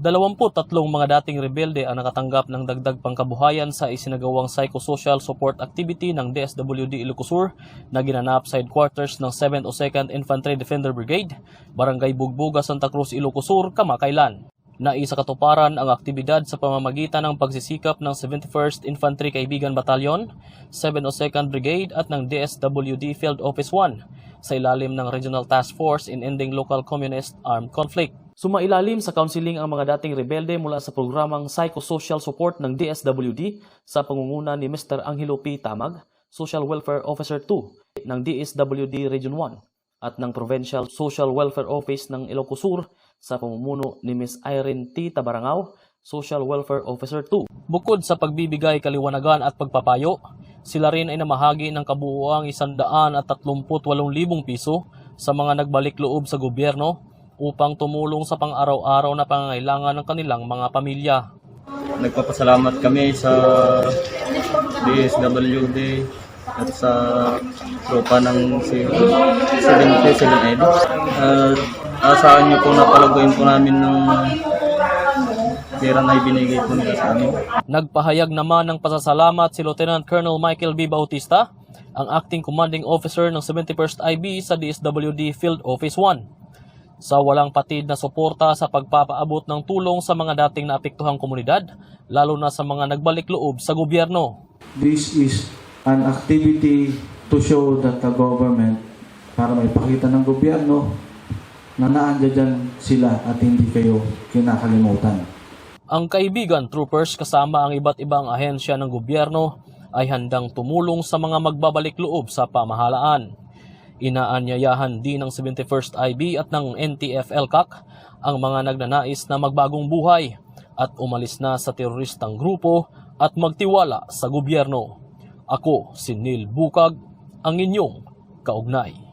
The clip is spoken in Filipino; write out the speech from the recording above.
23 mga dating rebelde ang nakatanggap ng dagdag pangkabuhayan sa isinagawang psychosocial support activity ng DSWD Ilocosur na ginanap sa headquarters ng 7th o 2nd Infantry Defender Brigade, Barangay Bugbuga, Santa Cruz, Ilocosur, kamakailan. Naisa katuparan ang aktibidad sa pamamagitan ng pagsisikap ng 71st Infantry Kaibigan Battalion, 7th o 2nd Brigade at ng DSWD Field Office 1 sa ilalim ng Regional Task Force in Ending Local Communist Armed Conflict. Sumailalim sa counseling ang mga dating rebelde mula sa programang Psychosocial Support ng DSWD sa pangunguna ni Mr. Angelo P. Tamag, Social Welfare Officer 2 ng DSWD Region 1 at ng Provincial Social Welfare Office ng Ilocos Sur sa pamumuno ni Ms. Irene T. Tabarangao, Social Welfare Officer 2. Bukod sa pagbibigay kaliwanagan at pagpapayo, sila rin ay namahagi ng kabuuang 138,000 piso sa mga nagbalik loob sa gobyerno upang tumulong sa pang-araw-araw na pangangailangan ng kanilang mga pamilya. Nagpapasalamat kami sa DSWD at sa tropa ng si 77 Ed. Uh, asahan niyo po na palaguin po namin ng pera na ibinigay po nila sa amin. Nagpahayag naman ng pasasalamat si Lieutenant Colonel Michael B. Bautista, ang acting commanding officer ng 71st IB sa DSWD Field Office 1 sa walang patid na suporta sa pagpapaabot ng tulong sa mga dating naapektuhang komunidad, lalo na sa mga nagbalik loob sa gobyerno. This is an activity to show that the government, para may pakita ng gobyerno, na naandyan dyan sila at hindi kayo kinakalimutan. Ang kaibigan troopers kasama ang iba't ibang ahensya ng gobyerno ay handang tumulong sa mga magbabalik loob sa pamahalaan. Inaanyayahan din ng 71st IB at ng NTF-LCAC ang mga nagnanais na magbagong buhay at umalis na sa teroristang grupo at magtiwala sa gobyerno. Ako si Neil Bukag, ang inyong kaugnay.